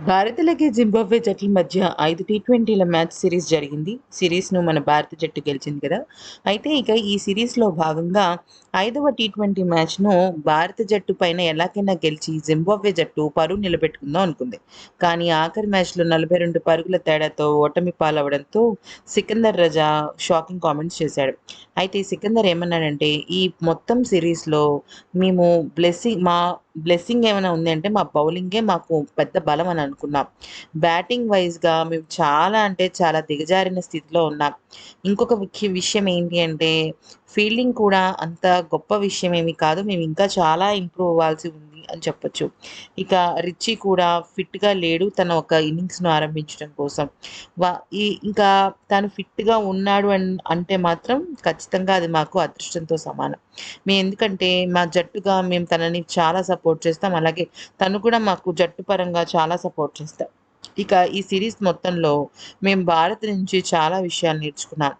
భారత్‌లకి Zimbabwe జట్ల మధ్య 5 టీ20ల match series జరిగింది. సిరీస్‌ను మన భారత జట్టు గెలిచింది కదా! అయితే ఇక ఈ సిరీస్‌లో భాగంగా ఐదవ టీ20 మ్యాచ్‌ను భారత జట్టు పైన ఎలాగైనా గెలిచి జింబాబ్వే జట్టు పరువు నిలబెట్టుకుందాం అనుకుంది. కానీ ఆఖరి మ్యాచ్‌లో 42 పరుగుల తేడాతో ఓటమి పాలవడంతో సికందర్ రజా షాకింగ్ కామెంట్స్ చేశాడు. అయితే సికందర్ ఏమన్నాడంటే ఈ మొత్తం సిరీస్‌లో మేము బ్లెస్సింగ్ మా బ్లెస్సింగ్ ఏమైనా ఉంది అంటే మా బౌలింగే మాకు పెద్ద బలం అని అనుకున్నాం. బ్యాటింగ్ వైజ్గా మేము చాలా అంటే చాలా దిగజారిన స్థితిలో ఉన్నాం. ఇంకొక ముఖ్య విషయం ఏంటి అంటే ఫీల్డింగ్ కూడా అంత గొప్ప విషయం ఏమి కాదు. మేము ఇంకా చాలా ఇంప్రూవ్ అవ్వాల్సి ఉంది అని చెప్పొచ్చు. ఇక రిచీ కూడా ఫిట్‌గా లేడు. తన ఒక ఇన్నింగ్స్‌ను ఆరంభించడం కోసం. వా ఈ ఇంకా తను ఫిట్‌గా ఉన్నాడు అన్ అంటే మాత్రం ఖచ్చితంగా అది మాకు అదృష్టంతో సమానం. మేము ఎందుకంటే మా జట్టుగా మేము తనని చాలా సపోర్ట్ చేస్తాం. అలాగే తను కూడా మాకు జట్టు పరంగా చాలా సపోర్ట్ చేస్తాం ఇక ఈ సిరీస్ మొత్తంలో మేము భారత్ నుంచి చాలా విషయాలు నేర్చుకున్నాం.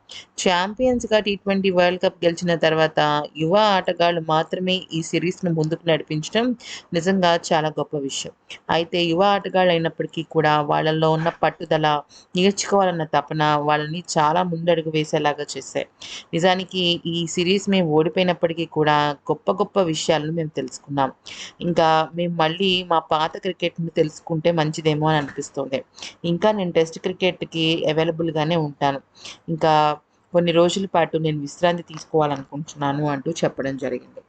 ఛాంపియన్స్‌గా టీ20 వరల్డ్ కప్ గెలిచిన తర్వాత యువ ఆటగాళ్ళు మాత్రమే ఈ సిరీస్‌ను ముందుకు నడిపించడం నిజంగా చాలా గొప్ప విషయం. అయితే యువ ఆటగాళ్ళు అయినప్పటికీ కూడా వాళ్ళల్లో ఉన్న పట్టుదల, నేర్చుకోవాలన్న తపన వాళ్ళని చాలా ముందడుగు వేసేలాగా చేశాయి. నిజానికి ఈ సిరీస్ మేము ఓడిపోయినప్పటికీ కూడా గొప్ప గొప్ప విషయాలను మేము తెలుసుకున్నాం. ఇంకా మేము మళ్ళీ మా పాత క్రికెట్ను తెలుసుకుంటే మంచిదేమో అని అనిపిస్తుంది. ఇంకా నేను టెస్ట్ క్రికెట్‌కి అవైలబుల్‌గానే ఉంటాను. ఇంకా కొన్ని రోజుల పాటు నేను విశ్రాంతి తీసుకోవాలనుకుంటున్నాను అంటూ చెప్పడం జరిగింది.